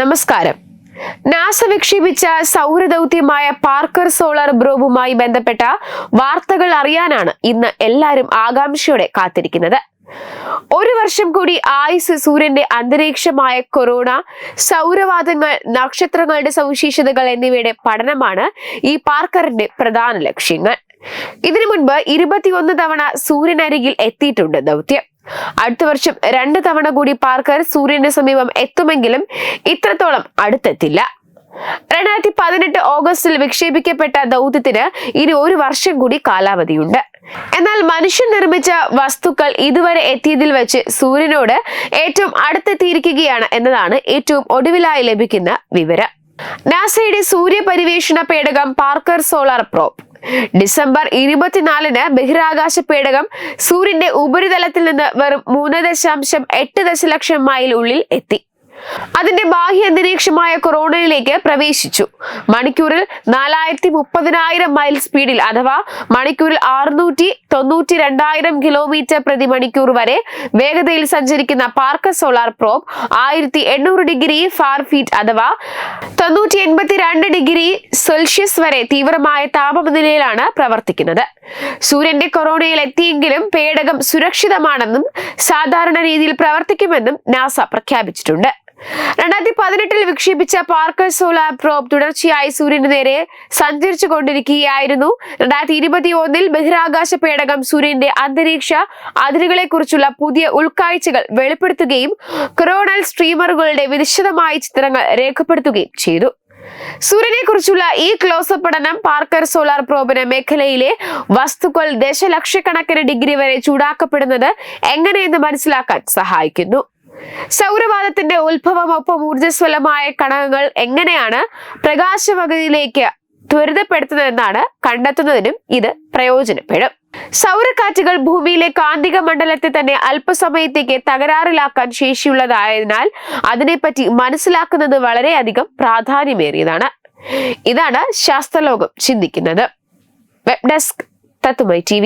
നമസ്കാരം. നാസ വിക്ഷേപിച്ച സൗരദൗത്യമായ പാർക്കർ സോളാർ ബ്രോബുമായി ബന്ധപ്പെട്ട വാർത്തകൾ അറിയാനാണ് ഇന്ന് എല്ലാവരും ആകാംക്ഷയോടെ കാത്തിരിക്കുന്നത്. ഒരു വർഷം കൂടി ആയുസ് സൂര്യന്റെ അന്തരീക്ഷമായ കൊറോണ സൗരവാദങ്ങൾ നക്ഷത്രങ്ങളുടെ സവിശേഷതകൾ എന്നിവയുടെ പഠനമാണ് ഈ പാർക്കറിന്റെ പ്രധാന ലക്ഷ്യങ്ങൾ. ഇതിനു മുൻപ് ഇരുപത്തിയൊന്ന് തവണ സൂര്യനരികിൽ എത്തിയിട്ടുണ്ട് ദൗത്യം. അടുത്ത വർഷം രണ്ട് തവണ കൂടി പാർക്കർ സൂര്യന് സമീപം എത്തുമെങ്കിലും ഇത്രത്തോളം അടുത്തെത്തില്ല. രണ്ടായിരത്തി പതിനെട്ട് ഓഗസ്റ്റിൽ വിക്ഷേപിക്കപ്പെട്ട ദൗത്യത്തിന് ഇനി ഒരു വർഷം കൂടി കാലാവധിയുണ്ട്. എന്നാൽ മനുഷ്യൻ നിർമ്മിച്ച വസ്തുക്കൾ ഇതുവരെ എത്തിയതിൽ വെച്ച് സൂര്യനോട് ഏറ്റവും അടുത്തെത്തിയിരിക്കുകയാണ് എന്നതാണ് ഏറ്റവും ഒടുവിലായി ലഭിക്കുന്ന വിവരം. നാസയുടെ സൂര്യപരിവേഷണ പേടകം പാർക്കർ സോളാർ പ്രോബ്. ഡിസംബർ ഇരുപത്തിനാലിന് ബഹിരാകാശ പേടകം സൂര്യന്റെ ഉപരിതലത്തിൽ നിന്ന് വെറും മൂന്ന് ദശാംശം എട്ട് ദശലക്ഷം മൈൽ ഉള്ളിൽ എത്തി. അതിന്റെ ബാഹ്യ അന്തരീക്ഷമായ കൊറോണയിലേക്ക് പ്രവേശിച്ചു. മണിക്കൂറിൽ നാലായിരത്തി മുപ്പതിനായിരം മൈൽ സ്പീഡിൽ അഥവാ മണിക്കൂറിൽ അറുന്നൂറ്റി തൊണ്ണൂറ്റി രണ്ടായിരം കിലോമീറ്റർ പ്രതി മണിക്കൂർ വരെ വേഗതയിൽ സഞ്ചരിക്കുന്ന പാർക്ക സോളാർ പ്രോബ് ആയിരത്തി എണ്ണൂറ് ഡിഗ്രി ഫാർ ഫീറ്റ് അഥവാ തൊണ്ണൂറ്റി എൺപത്തി രണ്ട് ഡിഗ്രി സെൽഷ്യസ് വരെ തീവ്രമായ താപനിലയിലാണ് പ്രവർത്തിക്കുന്നത്. സൂര്യന്റെ കൊറോണയിൽ എത്തിയെങ്കിലും പേടകം സുരക്ഷിതമാണെന്നും സാധാരണ രീതിയിൽ പ്രവർത്തിക്കുമെന്നും നാസ പ്രഖ്യാപിച്ചിട്ടുണ്ട്. രണ്ടായിരത്തി പതിനെട്ടിൽ വിക്ഷേപിച്ച പാർക്കർ സോളാർ പ്രോബ് തുടർച്ചയായി സൂര്യന് നേരെ സഞ്ചരിച്ചു കൊണ്ടിരിക്കുകയായിരുന്നു രണ്ടായിരത്തി ഇരുപത്തി ഒന്നിൽ ബഹിരാകാശ പേടകം സൂര്യന്റെ അന്തരീക്ഷ അതിരുകളെ കുറിച്ചുള്ള പുതിയ ഉൾക്കാഴ്ചകൾ വെളിപ്പെടുത്തുകയും കൊറോണൽ സ്ട്രീമറുകളുടെ വിശദമായ ചിത്രങ്ങൾ രേഖപ്പെടുത്തുകയും ചെയ്തു. സൂര്യനെ കുറിച്ചുള്ള ഈ ക്ലോസപ്പ് പഠനം പാർക്കർ സോളാർ പ്രോബിന് മേഖലയിലെ വസ്തുക്കൾ ദശലക്ഷക്കണക്കിന് ഡിഗ്രി വരെ ചൂടാക്കപ്പെടുന്നത് എങ്ങനെയെന്ന് മനസ്സിലാക്കാൻ സഹായിക്കുന്നു. സൗരവാദത്തിന്റെ ഉത്ഭവം ഒപ്പം ഊർജസ്വലമായ കണകങ്ങൾ എങ്ങനെയാണ് പ്രകാശവകയിലേക്ക് ത്വരിതപ്പെടുത്തുന്നതെന്നാണ് കണ്ടെത്തുന്നതിനും ഇത് പ്രയോജനപ്പെടും. സൗരക്കാറ്റുകൾ ഭൂമിയിലെ കാന്തിക മണ്ഡലത്തെ തന്നെ അല്പസമയത്തേക്ക് തകരാറിലാക്കാൻ ശേഷിയുള്ളതായതിനാൽ അതിനെപ്പറ്റി മനസ്സിലാക്കുന്നത് വളരെയധികം പ്രാധാന്യമേറിയതാണ്. ഇതാണ് ശാസ്ത്രലോകം ചിന്തിക്കുന്നത്. വെബ് ഡെസ്ക് തത്തുമൈ ടി